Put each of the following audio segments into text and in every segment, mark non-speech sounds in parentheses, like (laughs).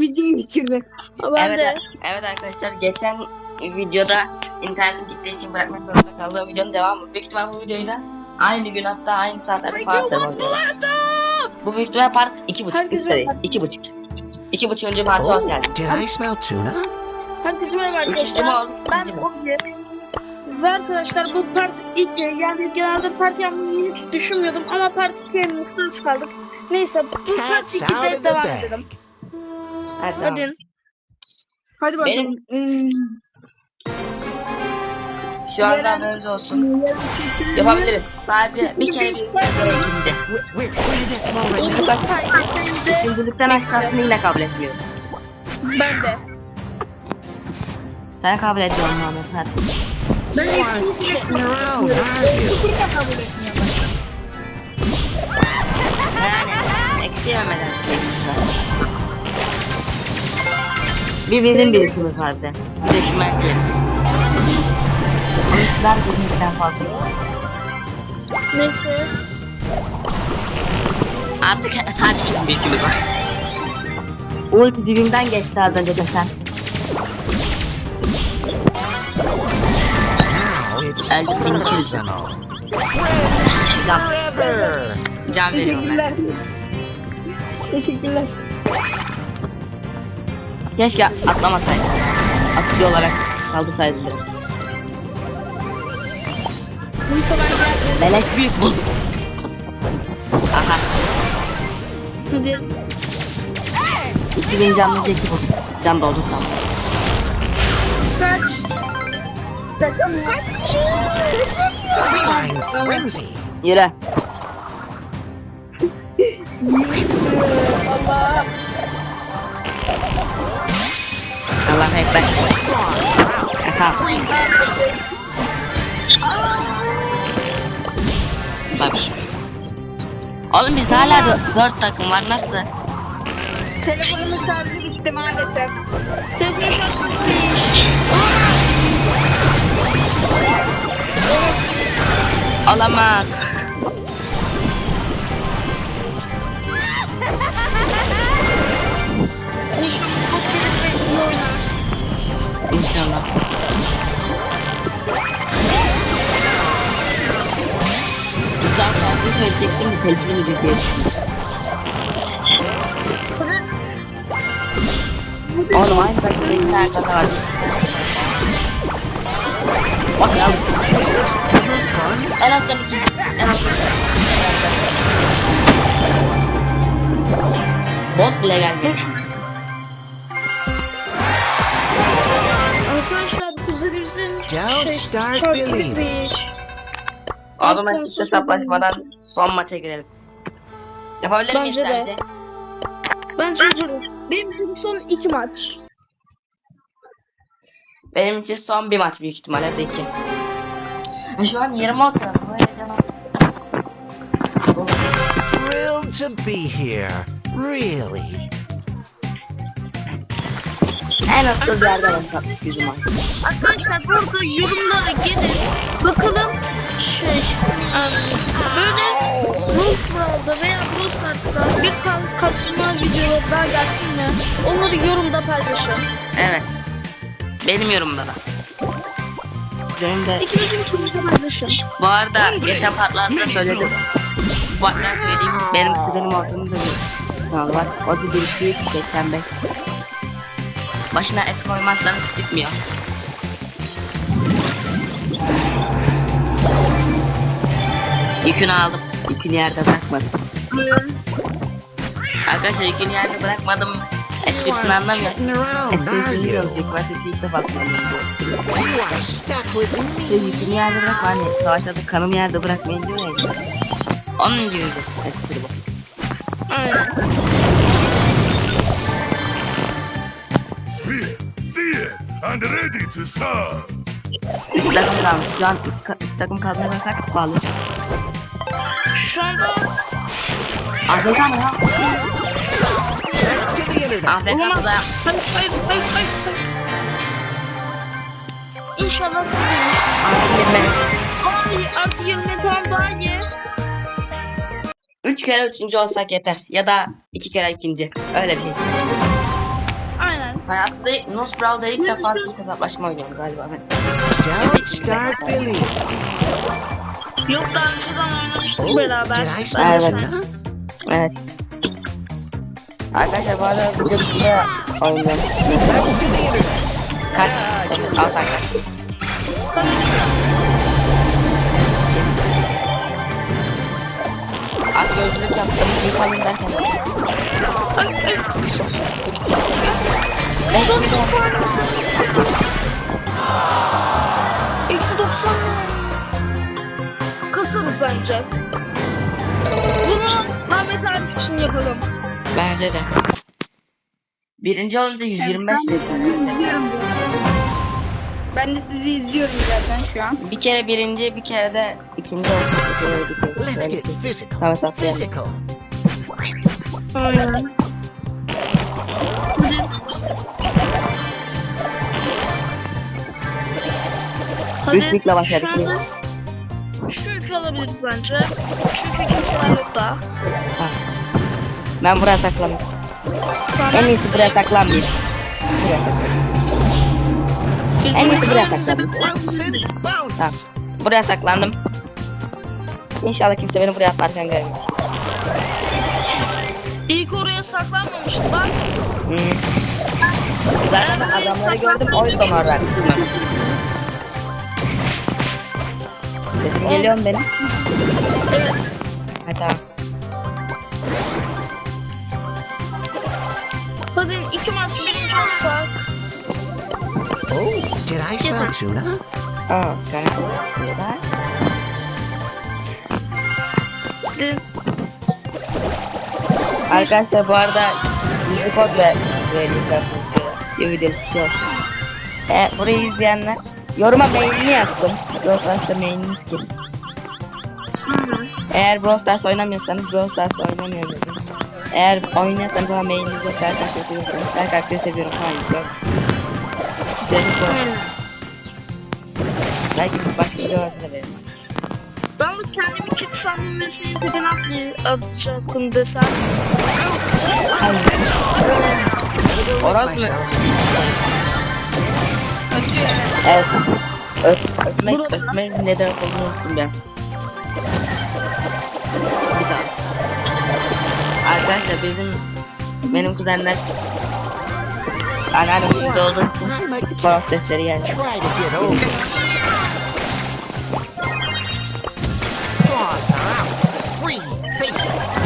videoyu bitirdi. Ben evet, de. evet arkadaşlar geçen videoda internetim gittiği için bırakmak zorunda kaldığım videonun devamı. Büyük ihtimal bu videoyu da aynı gün hatta aynı saatlerde falan atarım. Bu büyük ihtimal part iki buçuk. Herkese değil. iki buçuk. İki buçuk önce parça hoş Oh, geldin. did I smell tuna? Herkese merhaba arkadaşlar. oldu? Ben İkinci mi? Ogi. Ve arkadaşlar bu part 2 yani genelde part yapmayı hiç düşünmüyordum ama part 2'ye muhtaç kaldık. Neyse bu part Cats out 2'de of the devam edelim. Hadi. Hadi. Hadi bakalım. Benim- Hmm, Şu anda haberiniz olsun. Yapabiliriz. Sadece bir kere bir sayesinde İkincilikten aşağısını yine kabul etmiyorum. ben de. Sen kabul ediyorsun Muhammed. Hadi. Kidding around, are you? Yani eksi yememeden Bir bizim birisimiz vardı. Bir de şu diyelim. Oyuncular bizimkinden fazla. Neyse. Artık sadece bizim birisimiz var. Ulti dibimden geçti az önce de sen. Now it's El Pinchil'di. personal. Can, Forever. can veriyorum ben. Teşekkürler. Keşke atlamasaydım. Atıcı olarak kaldırsaydım biraz. Neyse ben geldim. Beleş büyük buldum. Aha. Hadi. 2000 canlı zeki buldum. Can doldu tamam. Kaç. Kaç. (laughs) Yürü. Allah. Allah ekber. Aha. Bak. Oğlum biz hala dö- dört takım var nasıl? Telefonumun şarjı bitti maalesef. Telefon şarjı bitmiş. Olamaz. İnşallah. Güzel şarkı söyleyecektim de telefonu müzik diye. Oğlum aynı dakika tane kasa var. Bak ya. En alttan ikinci. En alttan Bot bile geldi. Kuzenimizin Don't start şarkı believing. bitmiş. O zaman çift hesaplaşmadan son maça girelim. Yapabilir miyiz Bence de. sence? Bence yaparız. Benim için son iki maç. Benim için son bir maç büyük ihtimalle de iki. E, Şu an 20 oldu. Bu heyecan- Thrilled to be here. Really. En az bir yerde başlattık bizim maç. Arkadaşlar bu arada yorumlara gelin. Bakalım şey böyle Ruslar'da veya Ruslar'da bir kan kasma videoları daha gelsin mi? Onları yorumda paylaşın. Evet. Benim yorumda da. Benim de İkinizin yorumda paylaşın. bu arada geçen partlarda söyledim. Bu partlar söyleyeyim. Benim kuzenim olduğunu da bir var. O da birisi 85. Başına et koymazsanız çıkmıyor. Yükünü aldım. Yükünü yerde bırakmadım. Arkadaşlar yükünü yerde bırakmadım. Esprisini anlamıyor. Kidding around, are Esprisini yok. İlk başta ilk defa kullanıyorum. Me. yükünü yerde bırakma hani savaşta da kanımı yerde bırakmayın diyor ya. Onun gibi espri bu. Spear, see it, and ready to serve. Üç takım kalmış. Şu an üç takım bakarsak bağlı. Şu anda Afrika mı. Afrika olamaz. mı da? Hayır hayır hayır hayır. hayır. İnşallah sizin. Artı 20. Ay artı 20 puan daha iyi. Üç kere üçüncü olsak yeter. Ya da iki kere ikinci. Öyle bir şey. Hayatımda Nose Brawl'da ilk defa çift hesaplaşma oynuyorum galiba ben. Don't start believing. Yok daha önceden oynamıştık Oh, beraber. Ben Evet. sen. Evet. Arkadaşlar bu arada oynuyorum. To the internet. Kaç? Al sen kaç. Az gözlük yaptım. Bir kalın derken. Ay, ay. Eksi 90 Kasarız bence. Bunu Ahmet Arif için yapalım. Bence de. Birinci olunca 125 Ben de lira. sizi izliyorum zaten. Ben de sizi izliyorum zaten şu an. Bir kere birinci, bir kere de ikinci olsun. Let's get physical. Tamam. Physical. Aynen. Üçlükle başladık şu anda Şu yükü alabiliriz bence. Çünkü kimseler yok daha. Ben buraya saklanayım. Tamam. En iyisi buraya saklanmayayım. Buraya. En iyisi buraya saklanayım. Tamam. Buraya saklandım. İnşallah kimse beni buraya atlarken görmüyor. İlk oraya saklanmamıştı bak. Hmm. Zaten ben adamları gördüm o yüzden oradan çıkmam. Sesim geliyor mu benim? Evet. Ha tamam. Hadi iki maç birinci olsak. Oh, did I smell tuna? Aa, kanka. Güzel. Hadi. Arkadaşlar bu arada gizli kod ve vereceğim bir video istiyor. E, burayı izleyenler yoruma mailini yazsın. Brawl Stars'ta mailini istiyorum. Eğer Brawl Stars oynamıyorsanız Brawl Stars oynamıyorum. Eğer oynuyorsanız ama mailinizi göstersen seviyorsanız her karakteri seviyorum falan yazıyor. Sizlerin bu. Belki başka videolarda da veririm. Ben de kendimi kötü sandım ve senin tepene atacaktım desem. Orası mı? Ötüyor. Evet. Öp, öpmek, öpmek neden olduğunu unuttum ben. Bir daha. Arkadaşlar bizim benim kuzenler anneannem bizde olduğu için get over. it. Claws are out. Free. Face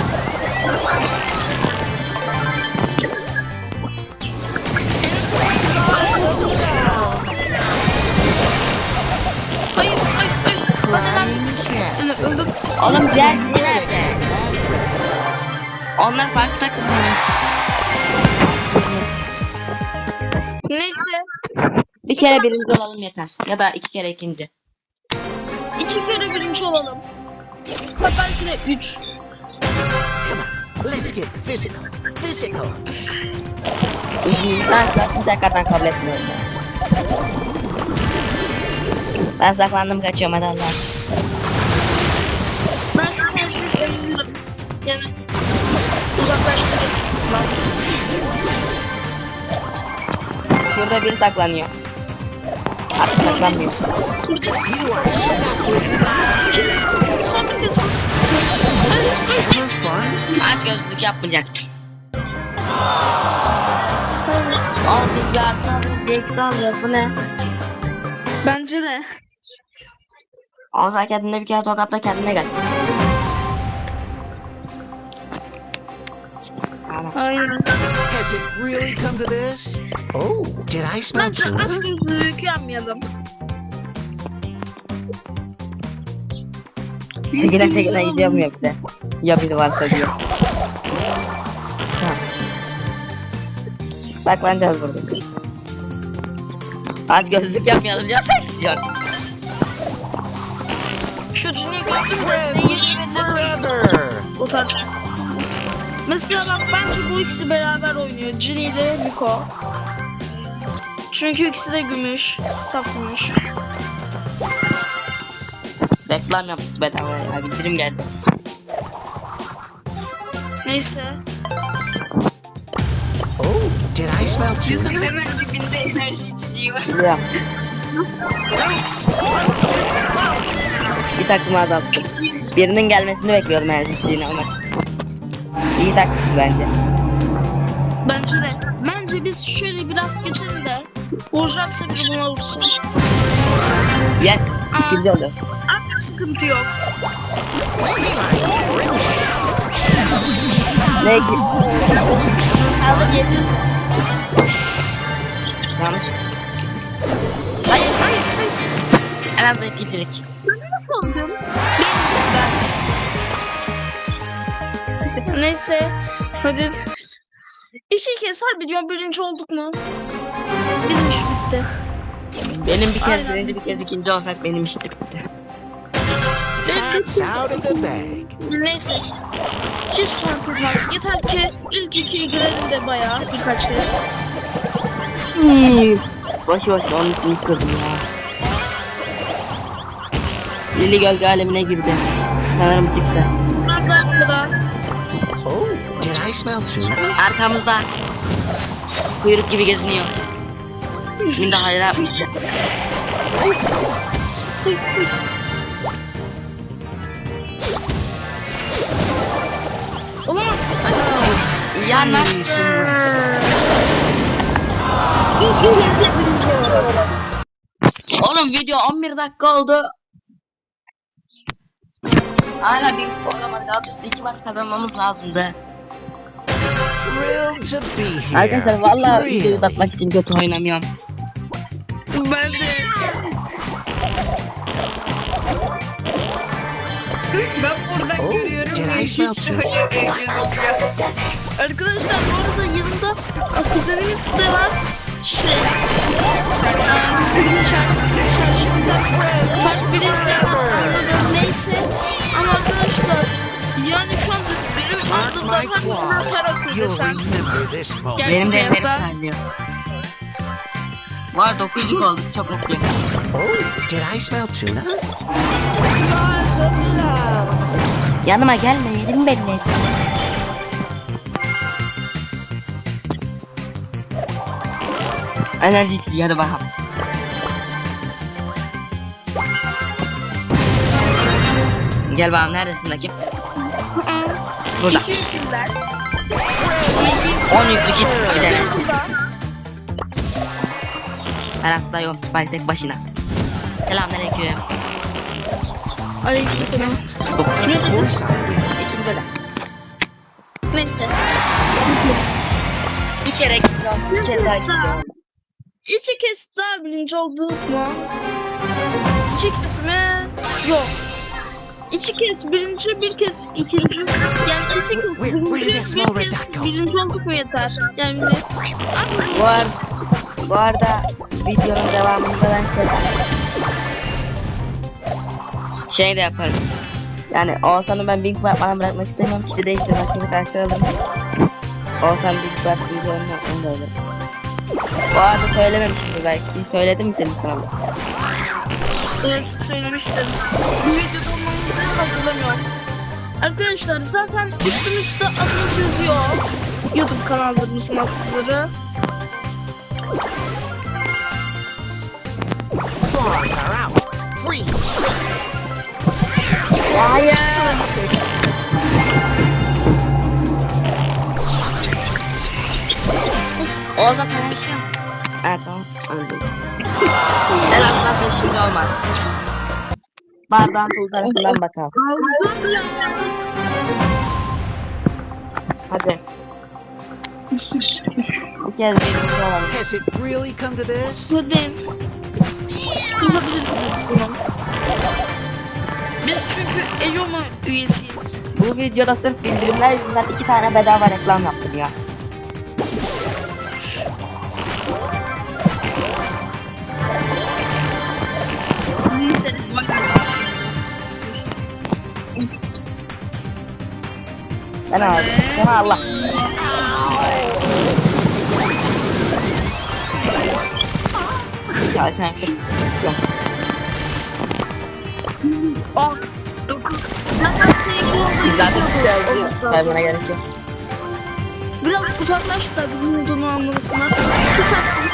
Oğlum diğer kişi nerede? Onlar farklı takım. Neyse. Bir kere birinci olalım yeter. Ya da iki kere ikinci. iki kere birinci olalım. Ha belki de üç. Let's get physical. Physical. Ben zaten tekrardan kabul etmiyorum. Ben saklandım kaçıyorum hadi Allah'a. Elimde. Yani uzaklaştırdım. Şurada biri saklanıyor. Abi saklanmıyor. Burada You are stuck with son bir kez ever fun. Aç gözlük yapmayacaktım. Al bir atalım, bir eksi alıyor bu ne? Bence de. Ama sen kendine bir kere tokatla kendine gel. Aynen. Has it really come to this? Oh, did I smell Bence tuna? aç gözlülük yapmayalım. Çekile çekile gidiyor mu yoksa? Ya biri varsa diyor. Ha. Saklanacağız burada. Aç gözlük yapmayalım ya sen gidiyorsun. Şu cini gördüm de seyir Friends yerinde forever. o tarz. Mesela bak bence bu ikisi beraber oynuyor. Cini ile Miko. Çünkü ikisi de gümüş. Saf gümüş. Reklam yaptık bedava ya. Bildirim geldi. Neyse. Oh, did I smell Yusuf tuna? hemen dibinde enerji içeceği var. Boats! Bir takımı azalttım. Birinin gelmesini bekliyorum enerjisini ama. İyi taktik bence. Bence de. Bence biz şöyle biraz geçelim de. Vuracaksa bile buna vursun. Yen. Aa. İkinci oluyorsun. Artık sıkıntı yok. Ne ki? Aldım 700. Yanlış. Hayır hayır hayır. En az ikincilik. Neyse. Hadi. İki kez harbiden birinci olduk mu? Bizim iş bitti. Benim bir kez Aynen. birinci bir kez ikinci olsak benim bitti. Of the bag. Neyse. Hiç fark etmez. Yeter ki ilk ikiye girelim de bayağı birkaç kez. Hmm. Boş boş onun için kırdım ya. Lili gölge alemine girdi. Sanırım çıktı. I smell tuna? Arkamızda. Kuyruk gibi geziniyor. Şimdi hayır yapmış. Olamaz. Ya Need nasıl? some rest. İlk kez birinci olduk. Oğlum video 11 dakika oldu. Hala bir olamadık. Alt üstü iki maç kazanmamız lazımdı. Arkadaşlar vallahi videoyu uzatmak için kötü oynamıyorum. Ben de. Ben buradan Oh, görüyorum did ve I smell hiç gözüküyor. Arkadaşlar bu arada yanında kuzenimiz de var. Şey. Bak birisi de neyse. Ama arkadaşlar yani remember this moment. Gel Benim de efendim terliyor. Var 9'luk olduk çok mutluyum. Oh, did I smell tuna? Claws of love. Yanıma gelme yerim belli et. Enerji içeceği hadi bakalım. Gel bakalım neredesin rakip? Burada. İki ülkeler. 10 yüzlük hiç gidelim. Ben aslında yok Spike tek başına. Selamünaleyküm. Aleykümselam. Of course I will. İkinci bölüm. Neyse. Bir kere oldum. Bir kere daha oldum. İki kez daha birinci olduk mu? İki kez mi? Yok. İki kez birinci, bir kez ikinci. Yani iki kez birinci, bir kez birinci olduk mu yeter? Yani Bu, ar bu arada videonun devamında ben şey, şey de yaparım. Yani Oğuzhan'ı ben Big yapmadan bırakmak istemiyorum. Değiştir başka bir karakter alırım. Oğuzhan Big Bang videonun onu da alırım. Bu arada söylememiştim belki. Söyledim mi senin kanalda? Evet söylemiştim. Bu videoda olmamızı hatırlamıyorum. Arkadaşlar zaten üstümüzde adımız yazıyor. YouTube kanallarımızın are out. Free. Oğuzhan sen bir şey Evet tamam. Öldüm. (laughs) en azından olmadı. Bardağın sol tarafından bakalım. Hadi. Bir kez birinci olalım. Has it really come to this? Yapabiliriz bunu. Biz çünkü Eyoma üyesiyiz. Bu videoda sırf bildirimler yüzünden iki tane bedava reklam yaptım ya. Ben aldım. Sana Allah. Sen Yok. Ah. Dokuz. Zaten şey bu olduğu Zaten şey güzel oldu. Saymana gerek yok. Biraz biraz uzaklaş da bir olduğunu anlamasınlar. Tutarsın.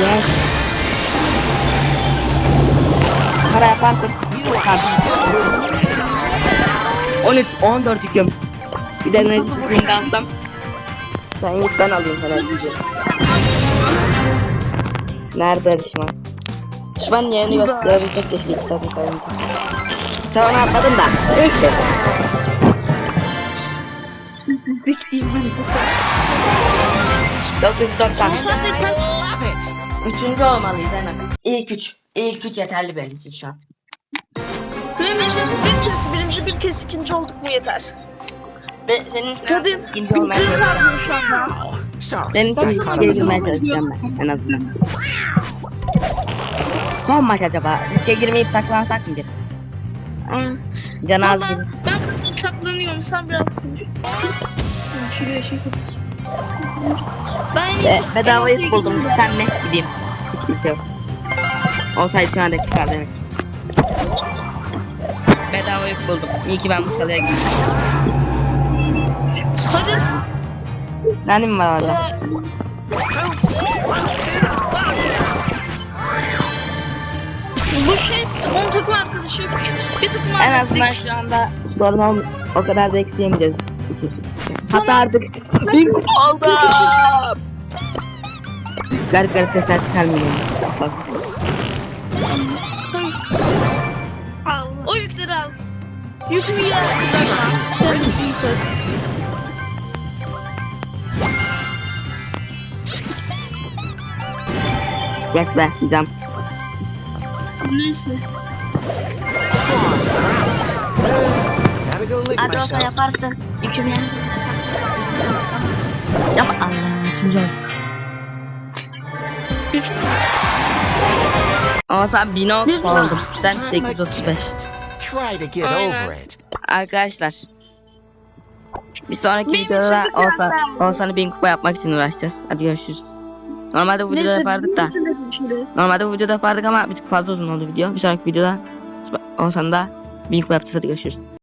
Yes. Para yaparsın. Starting 13, 14 yüküm. Bir de ne zıplayayım alsam. Ben alayım herhalde. Nerede düşman? Düşman yerini gösterebilecek keşke kitabı koyunca. Tamam atladım da. İşte. Sessizlik diyeyim ben de sana. 990. Üçüncü olmalıyız en az. İlk üç. İlk üç yeterli benim için şu an. Benim için bir kez birinci bir kez ikinci olduk mu yeter. Ve senin için Tadı ikinci olmaya bizi çalışacağım. kaldırıyor şu anda. Senin için Baksana bizi girmeye kaldırıyor. çalışacağım ben en azından. Son maç acaba. Riske girmeyip saklansak mı? Aynen. Can az Valla gibi. ben burada saklanıyorum sen biraz Şuraya şey koy. Ben en Be, iyisi- en bedava iyisi yük buldum. Sen ne? Gideyim. Hiç kimse yok. Olsaydı şu anda çıkar demek. Bedava yük buldum. İyi ki ben bu çalıya girdim. Hadi. Nani mi var orada? Bu şey onun takım arkadaşı. Bir takım En arkadaşı. azından şu anda sorun o kadar da eksiyemeyeceğiz. Hatta artık bir oldu. Garip garip sesler çıkarmıyorum. Bak. O yükleri al. Yükümü yer bırakma. Sevgilisinin söz. Yes be cam. Neyse. Myself. yaparsın. Yüküm yani. Yap Allah üçüncü olduk. Üç? Ama sen 1000 Bir oldum. Sen 835. Try to get Aynen. over it. Arkadaşlar. Bir sonraki Benim videoda için olsa biraz olsanı 1000 kupa yapmak için uğraşacağız. Hadi görüşürüz. Normalde bu videoda Neyse, yapardık da. neyse şimdi. Normalde bu videoda yapardık ama bir tık fazla uzun oldu video. Bir sonraki videoda olsan da 1000 kupa yapacağız. Hadi görüşürüz.